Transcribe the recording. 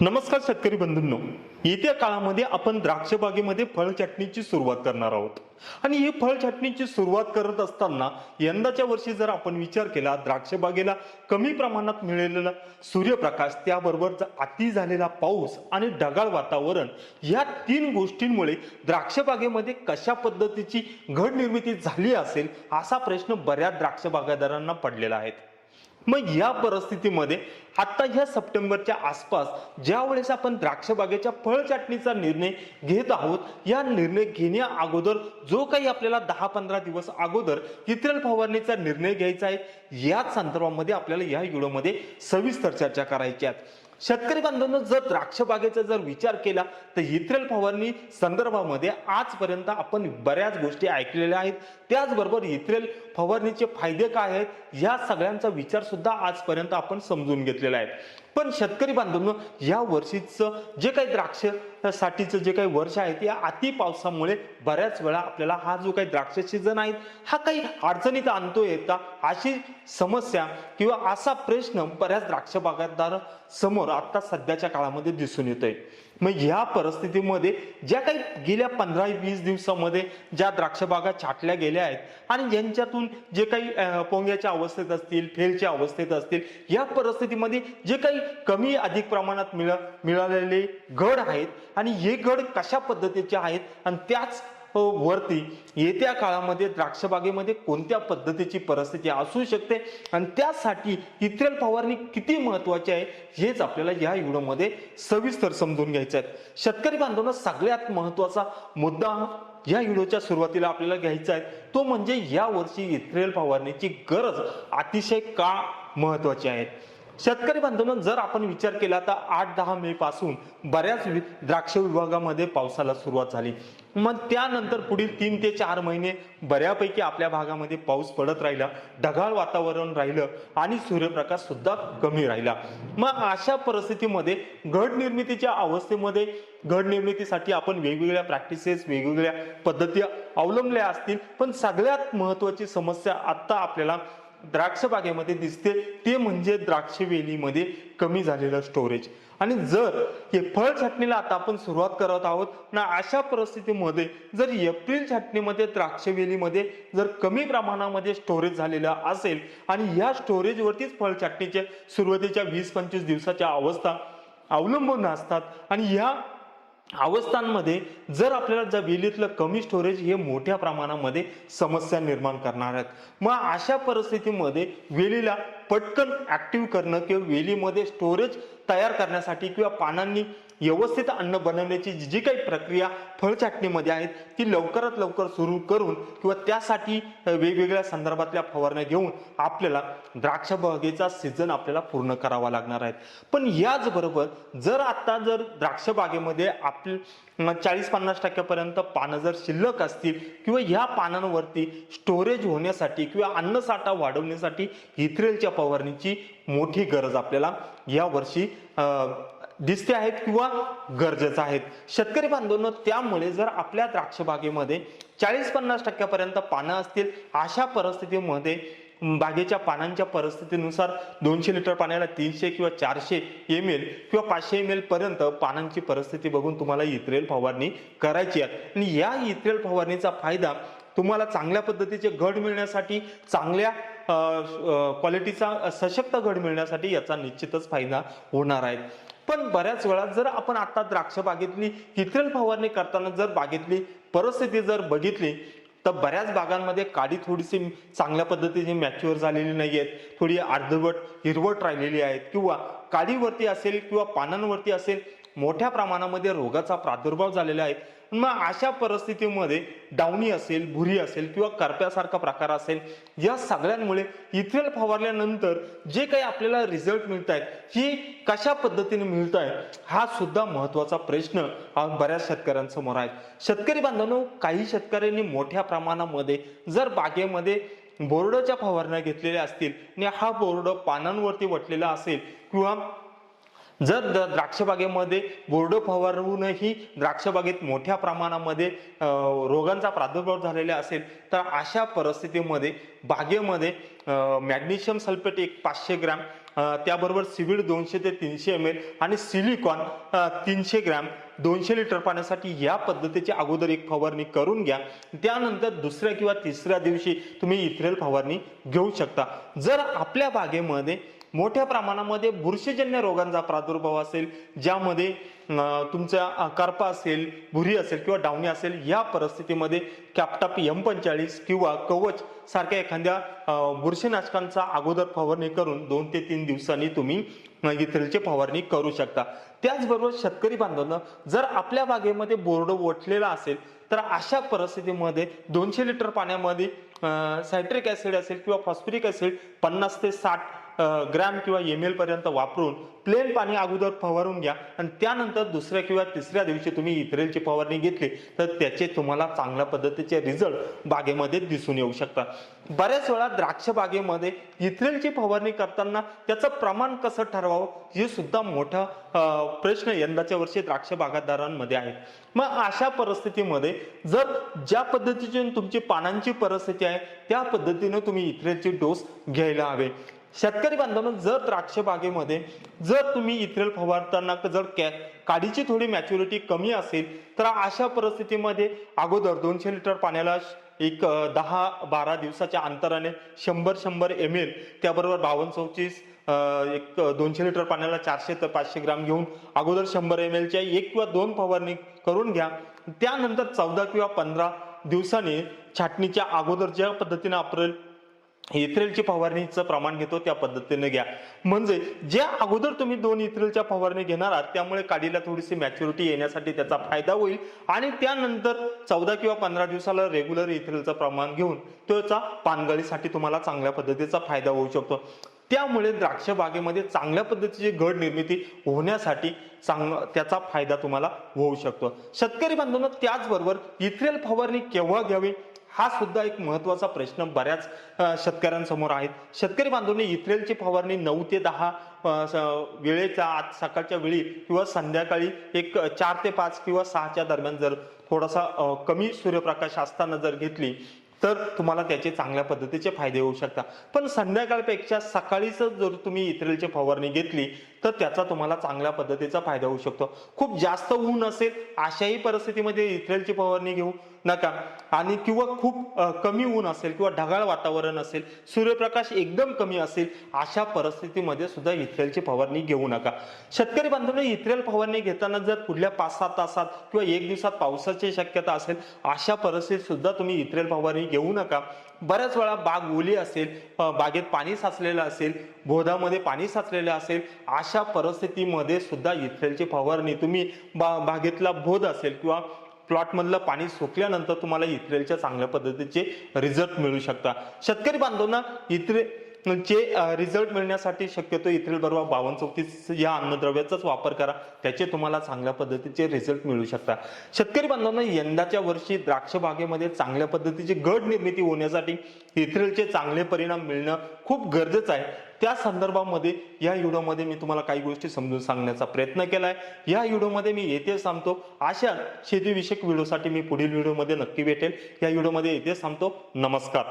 नमस्कार शेतकरी बंधूंनो येत्या काळामध्ये आपण द्राक्ष बागेमध्ये फळ छाटणीची सुरुवात करणार आहोत. आणि ही फळ छाटणीची सुरुवात करत असताना यंदाच्या वर्षी जर आपण विचार केला द्राक्ष बागेला कमी प्रमाणात मिळालेला सूर्यप्रकाश त्याबरोबर अति झालेला पाऊस आणि ढगाळ वातावरण या तीन गोष्टींमुळे द्राक्ष बागेमध्ये कशा पद्धतीची घड निर्मिती झाली असेल असा प्रश्न बऱ्याच द्राक्षबागादारांना पडलेला आहे. मग या परिस्थितीमध्ये आता ह्या सप्टेंबरच्या आसपास ज्या वेळेस आपण द्राक्ष बागेच्या फळ छाटणीचा निर्णय घेत आहोत या निर्णय घेण्या अगोदर जो काही आपल्याला दहा पंधरा दिवस अगोदर इतर फवारणीचा निर्णय घ्यायचा आहे याच संदर्भामध्ये आपल्याला या व्हिडिओमध्ये सविस्तर चर्चा करायची आहे. शेतकरी बांधवांनो जर द्राक्ष बागेचा जर विचार केला तर इथ्रेल फवारणी संदर्भामध्ये आजपर्यंत आपण बऱ्याच गोष्टी ऐकलेल्या आहेत. त्याचबरोबर इथ्रेल फवारणीचे फायदे काय आहेत या सगळ्यांचा विचार सुद्धा आजपर्यंत आपण समजून घेतलेला आहे. पण शेतकरी बांधवांनो या वर्षीचं जे काही द्राक्ष साठीचं जे काही वर्ष आहे ते अति पावसामुळे बऱ्याच वेळा आपल्याला हा जो काही द्राक्ष सीझन आहे हा काही अडचणीत आणतो येता अशी समस्या किंवा असा प्रश्न बऱ्याच द्राक्ष बागायतदार समोर आता सध्याच्या काळामध्ये दिसून येतोय. मग ह्या परिस्थितीमध्ये ज्या काही गेल्या पंधरा वीस दिवसामध्ये ज्या द्राक्षबागा छाटल्या गेल्या आहेत आणि ज्यांच्यातून जे काही पोंग्याच्या अवस्थेत असतील फेलच्या अवस्थेत असतील या परिस्थितीमध्ये जे काही कमी अधिक प्रमाणात मिळ मिळालेले गड आहेत आणि हे गड कशा पद्धतीचे आहेत आणि त्याच वरती येत्या काळामध्ये द्राक्ष बागेमध्ये कोणत्या पद्धतीची परिस्थिती असू शकते? आणि त्यासाठी इथ्रेल फवारणी किती महत्वाची आहे? हेच आपल्याला या व्हिडिओमध्ये सविस्तर समजून घ्यायचं आहे. शेतकरी बांधवांना सगळ्यात महत्त्वाचा मुद्दा या व्हिडिओच्या सुरुवातीला आपल्याला घ्यायचा आहे. तो म्हणजे या वर्षी इथ्रेल फवारणीची गरज अतिशय का महत्वाची आहे? शेतकरी बांधवांना जर आपण विचार केला तर आठ दहा मे पासून बऱ्याच वि- द्राक्ष विभागामध्ये पावसाला सुरुवात झाली. मग त्यानंतर पुढील तीन ते चार महिने बऱ्यापैकी आपल्या भागामध्ये पाऊस पडत राहिला ढगाळ वातावरण राहिलं आणि सूर्यप्रकाश सुद्धा कमी राहिला. मग अशा परिस्थितीमध्ये घड निर्मितीच्या अवस्थेमध्ये घड निर्मितीसाठी आपण वेगवेगळ्या प्रॅक्टिसेस वेगवेगळ्या पद्धती अवलंबल्या असतील पण सगळ्यात महत्वाची समस्या आता आपल्याला द्राक्ष बागेमध्ये दिसते ते म्हणजे द्राक्ष वेलीमध्ये कमी झालेलं स्टोरेज आणि जर हे फळ छाटणीला आता आपण सुरुवात करत आहोत ना अशा परिस्थितीमध्ये जर एप्रिल छाटणीमध्ये द्राक्ष वेलीमध्ये जर कमी प्रमाणामध्ये स्टोरेज झालेलं असेल आणि या स्टोरेजवरतीच फळ छाटणीच्या सुरुवातीच्या वीस पंचवीस दिवसाच्या अवस्था अवलंबून असतात आणि या अवस्थांमध्ये जर आपल्याला ज्या वेलीतलं कमी स्टोरेज हे मोठ्या प्रमाणामध्ये समस्या निर्माण करणार आहेत. मग अशा परिस्थितीमध्ये वेलीला पटकन ऍक्टिव्ह करणं किंवा वेलीमध्ये स्टोरेज तयार करण्यासाठी किंवा पानांनी व्यवस्थित अन्न बनवण्याची जी जी काही प्रक्रिया फळछाटणीमध्ये आहेत ती लवकरात लवकर सुरू करून किंवा त्यासाठी वेगवेगळ्या संदर्भातल्या फवारण्या घेऊन आपल्याला द्राक्ष बागेचा सीझन आपल्याला पूर्ण करावा लागणार आहे. पण याचबरोबर जर आता जर द्राक्ष बागेमध्ये आपल्या चाळीस पन्नास टक्क्यापर्यंत पानं जर शिल्लक असतील किंवा ह्या पानांवरती स्टोरेज होण्यासाठी किंवा अन्नसाठा वाढवण्यासाठी इथ्रेलच्या फवारणीची मोठी गरज आपल्याला या वर्षी दिसते आहेत किंवा गरजेचं आहेत. शेतकरी बांधवांनो त्यामुळे जर आपल्या द्राक्ष बागेमध्ये चाळीस पन्नास टक्क्यापर्यंत पानं असतील अशा परिस्थितीमध्ये बागेच्या पानांच्या परिस्थितीनुसार दोनशे लिटर पाण्याला तीनशे किंवा चारशे एम एल किंवा पाचशे एम एल पर्यंत पानांची परिस्थिती बघून तुम्हाला इथ्रेल फवारणी करायची आहे. आणि या इथ्रेल फवारणीचा फायदा तुम्हाला चांगल्या पद्धतीचे घड मिळण्यासाठी चांगल्या क्वालिटीचा सशक्त घड मिळण्यासाठी याचा निश्चितच फायदा होणार आहे. पण बऱ्याच वेळा जर आपण आता द्राक्ष बागेतली इथ्रेल फवारणी करताना जर बागेतली परिस्थिती जर बघितली तर बऱ्याच बागांमध्ये काडी थोडीशी चांगल्या पद्धतीने मॅच्युअर झालेली नाही आहेत थोडी अर्धवट हिरवट राहिलेली आहेत. किंवा काडीवरती असेल किंवा पानांवरती असेल मोठ्या प्रमाणामध्ये रोगाचा प्रादुर्भाव झालेला आहे. मग अशा परिस्थितीमध्ये डावणी असेल भुरी असेल किंवा करप्यासारखा प्रकार असेल या सगळ्यांमुळे इथेल फवारल्यानंतर जे काही आपल्याला रिझल्ट मिळत आहेत ही कशा पद्धतीने मिळत आहे हा सुद्धा महत्त्वाचा प्रश्न बऱ्याच शेतकऱ्यांसमोर आहे. शेतकरी बांधवांनो काही शेतकऱ्यांनी मोठ्या प्रमाणामध्ये जर बागेमध्ये बोर्डच्या फवारण्या घेतलेल्या असतील आणि हा बोर्ड पानांवरती वटलेला असेल किंवा जर द- द्राक्षबागेमध्ये बोर्ड फवारूनही द्राक्षबागेत मोठ्या प्रमाणामध्ये रोगांचा प्रादुर्भाव झालेला असेल तर अशा परिस्थितीमध्ये बागेमध्ये मॅग्नेशियम सल्फेट एक पाचशे ग्रॅम त्याबरोबर सिव्हिड दोनशे ते तीनशे एम एल आणि सिलिकॉन तीनशे ग्रॅम दोनशे लिटर पाण्यासाठी या पद्धतीची अगोदर एक फवारणी करून घ्या. त्यानंतर दुसऱ्या किंवा तिसऱ्या दिवशी तुम्ही इथ्रेल फवारणी घेऊ शकता. जर आपल्या बागेमध्ये मोठ्या प्रमाणामध्ये बुरशीजन्य रोगांचा प्रादुर्भाव असेल ज्यामध्ये तुमचा अं, करपा असेल भुरी असेल किंवा डावणी असेल या परिस्थितीमध्ये कॅप्टाप एम पंचेचाळीस किंवा कवच सारख्या एखाद्या बुरशीनाशकांचा अगोदर फवारणी करून दोन ते तीन दिवसांनी तुम्ही इथलची फवारणी करू शकता. त्याचबरोबर शेतकरी बांधवांना जर आपल्या बागेमध्ये बोर्ड ओठलेला असेल तर अशा परिस्थितीमध्ये दोनशे लिटर पाण्यामध्ये सायट्रिक ऍसिड असेल किंवा फॉस्फरिक ऍसिड पन्नास ते साठ ग्रॅम किंवा एम एल पर्यंत वापरून प्लेन पाणी अगोदर फवारून घ्या. आणि त्यानंतर दुसऱ्या किंवा तिसऱ्या दिवशी तुम्ही इथरेलची फवारणी घेतली तर त्याचे तुम्हाला चांगल्या पद्धतीचे रिझल्ट बागेमध्ये दिसून येऊ शकतात. बऱ्याच वेळा द्राक्ष बागेमध्ये इथरेलची फवारणी करताना त्याचं प्रमाण कसं ठरवावं हे सुद्धा मोठा प्रश्न यंदाच्या वर्षी द्राक्ष बागायतदारांमध्ये आहे मग अशा परिस्थितीमध्ये जर ज्या पद्धतीची तुमची पानांची परिस्थिती आहे त्या पद्धतीनं तुम्ही इथ्रेलची डोस घ्यायला हवे. शेतकरी बांधवांनो जर द्राक्ष बागेमध्ये जर तुम्ही इथ्रेल फवारताना जर कॅ काडीची थोडी मॅच्युरिटी कमी असेल तर अशा परिस्थितीमध्ये अगोदर दोनशे लिटर पाण्याला एक दहा बारा दिवसाच्या अंतराने शंभर शंभर एम एल त्याबरोबर बावन्न चौतीस एक दोनशे लिटर पाण्याला चारशे ते पाचशे ग्राम घेऊन अगोदर शंभर एम एलच्या एक किंवा दोन फवारणी करून घ्या. त्यानंतर चौदा किंवा पंधरा दिवसांनी छाटणीच्या अगोदर ज्या पद्धतीने अप्रिल इथ्रेलची फवारणीचं प्रमाण घेतो त्या पद्धतीने घ्या. म्हणजे ज्या अगोदर तुम्ही दोन इथ्रेलच्या फवारणी घेणार आहात त्यामुळे काडीला थोडीशी मॅच्युरिटी येण्यासाठी त्याचा फायदा होईल आणि त्यानंतर चौदा किंवा पंधरा दिवसाला रेग्युलर इथ्रेलचं प्रमाण घेऊन त्याचा पानगळीसाठी तुम्हाला चांगल्या पद्धतीचा फायदा होऊ शकतो. त्यामुळे द्राक्ष बागेमध्ये चांगल्या पद्धतीची घड निर्मिती होण्यासाठी चांग त्याचा फायदा तुम्हाला होऊ शकतो. शेतकरी बांधवांना त्याचबरोबर इथ्रेल फवारणी केव्हा घ्यावी? हा सुद्धा एक महत्त्वाचा प्रश्न बऱ्याच शेतकऱ्यांसमोर आहे. शेतकरी बांधवांनी इथ्रेलची फवारणी नऊ ते दहा स- वेळेच्या आज सकाळच्या वेळी किंवा संध्याकाळी एक चार ते पाच किंवा सहाच्या दरम्यान जर थोडासा कमी सूर्यप्रकाश असताना जर घेतली तर तुम्हाला त्याचे चांगल्या पद्धतीचे फायदे होऊ शकतात. पण संध्याकाळपेक्षा सकाळीच जर तुम्ही इथ्रेलची फवारणी घेतली तर त्याचा तुम्हाला चांगल्या पद्धतीचा फायदा होऊ शकतो. खूप जास्त ऊन असेल अशाही परिस्थितीमध्ये इथ्रेलची फवारणी घेऊ नका. आणि किंवा खूप कमी ऊन असेल किंवा ढगाळ वातावरण असेल सूर्यप्रकाश एकदम कमी असेल अशा परिस्थितीमध्ये सुद्धा इथ्रेलची फवारणी घेऊ नका. शेतकरी बांधवांनी इथ्रेल फवारणी घेताना जर पुढल्या पाच सात तासात किंवा एक दिवसात पावसाची शक्यता असेल अशा परिस्थितीत सुद्धा तुम्ही इथ्रेल फवारणी घेऊ नका. बऱ्याच वेळा बाग ओली असेल बागेत पाणी साचलेलं असेल बोधामध्ये पाणी साचलेलं असेल अशा परिस्थितीमध्ये सुद्धा इथ्रेलची फवारणी तुम्ही बा बागेतला बोध असेल किंवा प्लॉटमधलं पाणी सुकल्यानंतर तुम्हाला इथ्रेलच्या चांगल्या पद्धतीचे रिझल्ट मिळू शकता शेतकरी बांधवांना इथ्रे जे रिझल्ट मिळण्यासाठी शक्यतो इथ्रेल बरोबर बावन्न चौतीस या अन्नद्रव्याचाच वापर करा. त्याचे तुम्हाला चांगल्या पद्धतीचे रिझल्ट मिळू शकतात शेतकरी बांधवांना यंदाच्या वर्षी द्राक्ष बागेमध्ये चांगल्या पद्धतीची गड निर्मिती होण्यासाठी इथ्रेलचे चांगले परिणाम मिळणं खूप गरजेचं आहे. त्या संदर्भामध्ये या व्हिडिओमध्ये मी तुम्हाला काही गोष्टी समजून सांगण्याचा प्रयत्न केला आहे या व्हिडिओमध्ये मी येथे सांगतो अशा शेतीविषयक व्हिडिओसाठी मी पुढील व्हिडिओमध्ये नक्की भेटेल. या व्हिडिओमध्ये येथे सांगतो नमस्कार.